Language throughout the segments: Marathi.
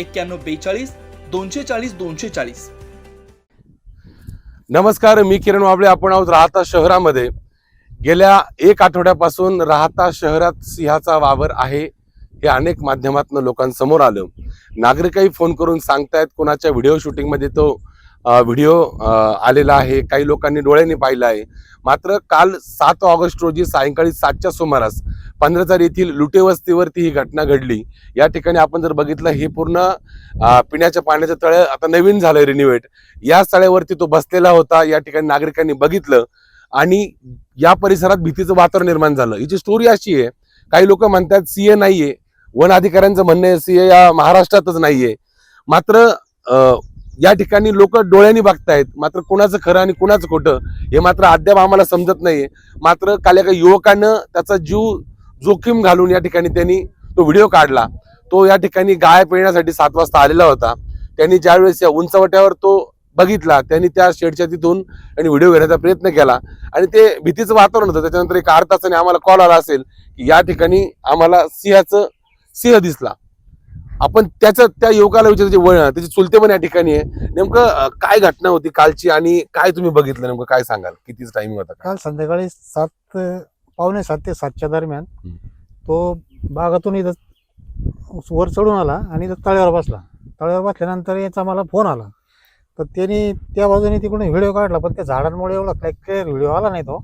एक्क्याण्णव बेचाळीस दोनशे चाळीस दोनशे चाळीस. नमस्कार मी किरण वाबळे. आपण आहोत राहता शहरामध्ये. गेल्या एक आठवड्यापासून राहता शहरात सिंहाचा वावर आहे हे अनेक माध्यमातून लोकांसमोर आलं. नागरिकही फोन करून सांगतायत कोणाच्या व्हिडिओ शूटिंगमध्ये तो व्हिडिओ आलेला आहे. काही लोकांनी डोळ्यांनी पाहिला आहे. मात्र काल सात ऑगस्ट रोजी सायंकाळी सातच्या सुमारास पंधराचार येथील लुटे वस्तीवरती ही घटना घडली. या ठिकाणी आपण जर बघितलं हे पूर्ण पिण्याच्या पाण्याचं तळ आता नवीन झालंय रिनिवेट या तळ्यावरती तो बसलेला होता. या ठिकाणी नागरिकांनी बघितलं आणि या परिसरात भीतीचं वातावरण निर्माण झालं. हिची स्टोरी अशी आहे. काही लोक म्हणतात सीए नाहीये. वन अधिकाऱ्यांचं म्हणणं आहे सीए या महाराष्ट्रातच नाहीये. मात्र या ठिकाणी लोक डोळ्यांनी बघतायत. मात्र कुणाचं खरं आणि कुणाचं खोटं हे मात्र अद्याप आम्हाला समजत नाहीये. मात्र काल एका युवकानं त्याचा जीव जोखीम घालून या ठिकाणी त्यांनी तो व्हिडिओ काढला. तो या ठिकाणी गाय पिण्यासाठी सात वाजता आलेला होता. त्यांनी ज्यावेळेस या उंचवट्यावर तो बघितला त्यांनी त्या शेडच्या तिथून आणि व्हिडिओ घेण्याचा प्रयत्न केला. आणि ते भीतीचं वातावरण होतं. त्याच्यानंतर एक अर्धा तासाने आम्हाला कॉल आला असेल की या ठिकाणी आम्हाला सिंहाचं सिंह दिसला. आपण त्याचं त्या युवकाला विचारायचे वळ त्याची चुलते पण या ठिकाणी आहे. नेमकं काय घटना होती कालची आणि काय तुम्ही बघितलं? नेमकं काय सांगाल? कितीच टाइमिंग होता काय? काल संध्याकाळी सात पावणे सात ते सातच्या दरम्यान. तो बागातून इथं वर चढून आला आणि इथं तळ्यावर बसला. तळ्यावर बसल्यानंतर याचा मला फोन आला. तर त्यांनी त्या बाजूने तिकडून व्हिडिओ काढला पण त्या झाडांमुळे एवढा काही क्लिअर व्हिडिओ आला नाही तो.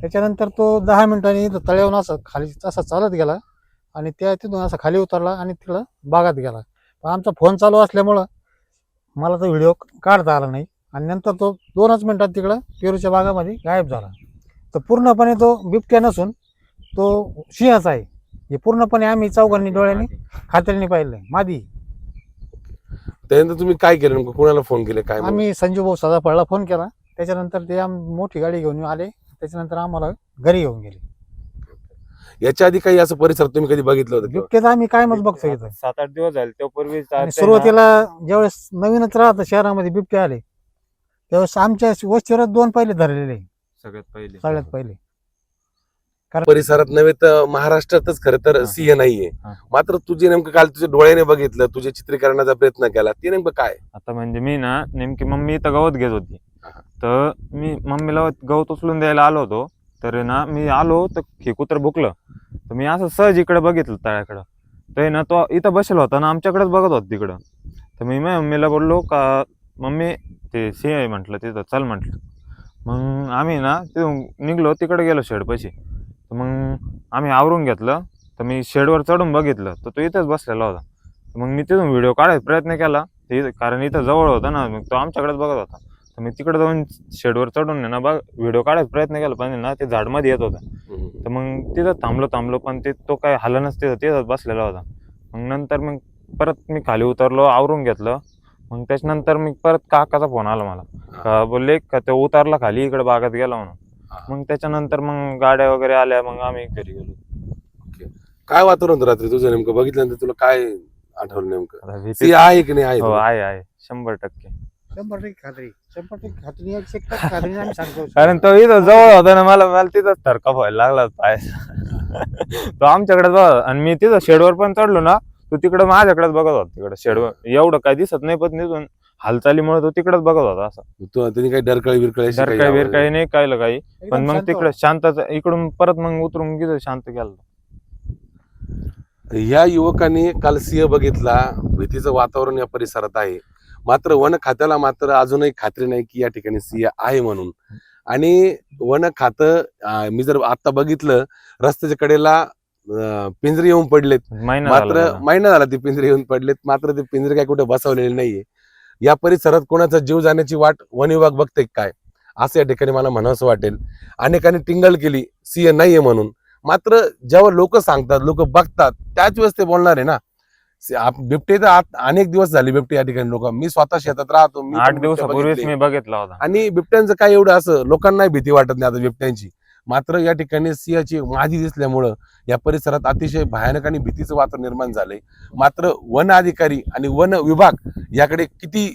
त्याच्यानंतर तो दहा मिनिटांनी तळ्यावरून असं खाली असा चालत गेला. आणि त्या तिथून असा खाली उतरला आणि तिकडं बागात गेला. पण आमचा फोन चालू असल्यामुळं मला तो व्हिडिओ काढता आला नाही. आणि नंतर तो दोनच मिनिटात तिकडं पेरूच्या बागामध्ये गायब झाला. तर पूर्णपणे तो बिबट्या नसून तो सिंहच आहे. हे पूर्णपणे आम्ही चौघांनी डोळ्यांनी खात्रीने पाहिलं मादी. त्यानंतर तुम्ही काय केलं नेमकं? कोणाला फोन केले? काय? आम्ही संजू भाऊ सदाफळला फोन केला. त्याच्यानंतर ते आम मोठी गाडी घेऊन आले. त्याच्यानंतर आम्हाला घरी घेऊन गेले. याच्या आधी काही असं परिसर तुम्ही कधी बघितलं होतं किंवा? बिबट्याचं आम्ही कायमच बघतो इथं सात आठ दिवस झाले तो पूर्वी आणि सुरुवातीला ज्यावेळेस नवीनच राहतं शहरामध्ये बिबटे आले त्यावेळेस आमच्या वस्तीवर दोन पहिले धरलेले सगळ्यात पहिले सगळ्यात पहिले परिसरात नव्हे तर महाराष्ट्रातच खरं तर हा. सिंह नाहीये हा. मात्र तुझे नेमकं काल तुझ्या डोळ्याने बघितलं तुझ्या चित्रीकरणाचा प्रयत्न केला ते नेमकं काय आता म्हणजे मी ना नेमकी मम्मी इथं गवत घेत होती हा. तर मी मम्मीला गवत उचलून द्यायला आलो होतो तर ना मी आलो तर खेकू तर भुकलं. तर मी असं सहज इकडं बघितलं तळ्याकडं. तर आहे ना तो इथं बसेल होता ना आमच्याकडेच बघत होता तिकडं. तर मी माझ्या मम्मीला बोललो का मम्मी ते सिंह आहे म्हटलं तिथं चल म्हटलं. मग आम्ही ना तिथून निघलो तिकडे गेलो शेडपाशी. तर मग आम्ही आवरून घेतलं तर मी शेडवर चढून बघितलं तर तो इथंच बसलेला होता. मग मी तिथून व्हिडिओ काढायचा प्रयत्न केला ते कारण इथं जवळ होता ना मग तो आमच्याकडेच बघत होता. तर मी तिकडे जाऊन शेडवर चढून आहे ना बघ व्हिडिओ काढायचा प्रयत्न केला पण आहे ना ते झाडमध्ये येत होता. तर मग तिथं थांबलो थांबलो पण ते तो काय हलनच तिथं तिथंच बसलेला होता. मग नंतर मग परत मी खाली उतरलो आवरून घेतलं. मग त्याच्यानंतर मी परत काकाचा फोन आला मला. का बोलले का ते उतरला खाली इकडे बागात गेला म्हणून. मग त्याच्यानंतर मग गाड्या वगैरे आल्या मग आम्ही घरी गेलो. काय वातावरण होतं रात्री तुझं नेमकं? बघितल्यानंतर तुला काय आठवलं नेमकं? आहे की नाही आहे हो तो? आहे आहे. शंभर टक्के. शंभर टक्के खात्री. शंभर टक्के खात्री एकशे एक टक्के खात्रीने आम्ही सांगतो. कारण तो इथं जवळ होता ना मला मला तिथंच थरका व्हायला लागला पाय. तो आमच्याकडे बघ आणि मी तिथं शेडवर पण चढलो ना तो तिकडं माझ्याकडेच बघत होता तिकडं. शेडवर एवढं काही दिसत नाही पण तिथून हालचालीमुळे तो तिकडेच बघत होता असं. तू त्यांनी काही डरकळी बिरकळी अशी जर काही काही आवाज- वेर काही नाही कायलं काही. पण मग शांत तिकडे शांतच इकडून परत मग उतरून गेलो शांत केलं या युवकांनी काल सिंह बघितला भीतीचं वातावरण या परिसरात आहे. मात्र वन खात्याला मात्र अजूनही खात्री नाही की या ठिकाणी सिंह आहे म्हणून. आणि वन खातं मी जर आता बघितलं रस्त्याच्या कडेला पिंजरे येऊन पडलेत. मात्र. महिना झाला ते पिंजरे येऊन पडलेत. मात्र ते पिंजरे काय कुठे बसवलेले नाहीये. या परिसरात कोणाचा जीव जाण्याची वाट वन विभाग बघते काय? असं या ठिकाणी मला म्हणावंसं वाटेल. अनेकांनी टिंगल केली सीए नाहीये म्हणून. मात्र जेव्हा लोक सांगतात लोक बघतात त्याच वेळेस ते बोलणार आहे ना. बिबटे तर अनेक दिवस झाले बिबटे या ठिकाणी लोक. मी स्वतः शेतात राहतो मी आठ दिवसापूर्वीच बघितले. मी बघितला होता. आणि बिबट्यांचं काय एवढं असं लोकांनाही भीती वाटत नाही आता बिबट्यांची. मात्र या ठिकाणी सिंहाची मादी दिसल्यामुळं या परिसरात अतिशय भयानक आणि भीतीचं वातावरण निर्माण झालंय. मात्र वन अधिकारी आणि वन विभाग याकडे किती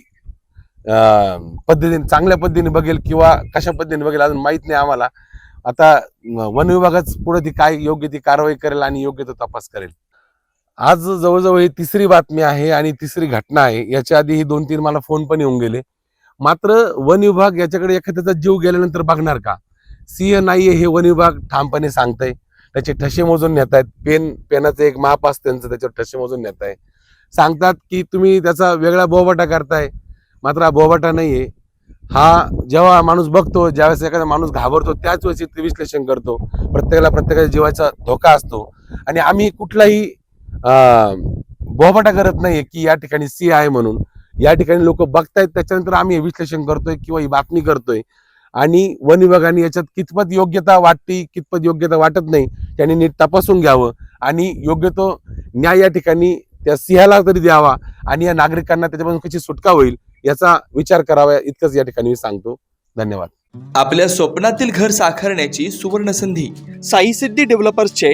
पद्धतीने चांगल्या पद्धतीने बघेल किंवा कशा पद्धतीने बघेल अजून माहीत नाही आम्हाला. आता वन विभागच पुढे ती काय योग्य ती कारवाई करेल आणि योग्य तो तपास करेल. आज जवळजवळ ही तिसरी बातमी आहे आणि तिसरी घटना आहे. याच्या आधी ही दोन तीन मला फोन पण येऊन गेले. मात्र वन विभाग याच्याकडे एखाद्याचा जीव गेल्यानंतर बघणार का? सिंह नाहीये हे वन विभाग ठामपणे सांगतंय. त्याचे ठसे मोजून नेत आहेत. पेन पेनाचं एक माप असतं त्यांचं त्याच्यावर ठसे मोजून नेत आहे. सांगतात की तुम्ही त्याचा वेगळा बोबाटा करताय. मात्र हा बोबाटा नाहीये. हा जेव्हा माणूस बघतो ज्यावेळेस एखादा माणूस घाबरतो त्याच वेळेस विश्लेषण करतो. प्रत्येकाला प्रत्येकाच्या जीवाचा धोका असतो. आणि आम्ही कुठलाही बोबाटा करत नाहीये की या ठिकाणी सिंह आहे म्हणून. या ठिकाणी लोक बघतायत त्याच्यानंतर आम्ही हे विश्लेषण करतोय किंवा ही बातमी करतोय. आणि वन विभागाने याच्यात कितपत योग्यता वाटते कितपत योग्यता वाटत नाही त्यांनी नीट तपासून घ्यावं. आणि योग्य तो न्याय या ठिकाणी त्या सिंहाला तरी द्यावा आणि या नागरिकांना त्याच्यापासून कशी सुटका होईल याचा विचार करावा इतकंच या ठिकाणी मी सांगतो. धन्यवाद. आपल्या स्वप्नातील घर साकारण्याची सुवर्ण संधी साई सिद्धी डेव्हलपर्सचे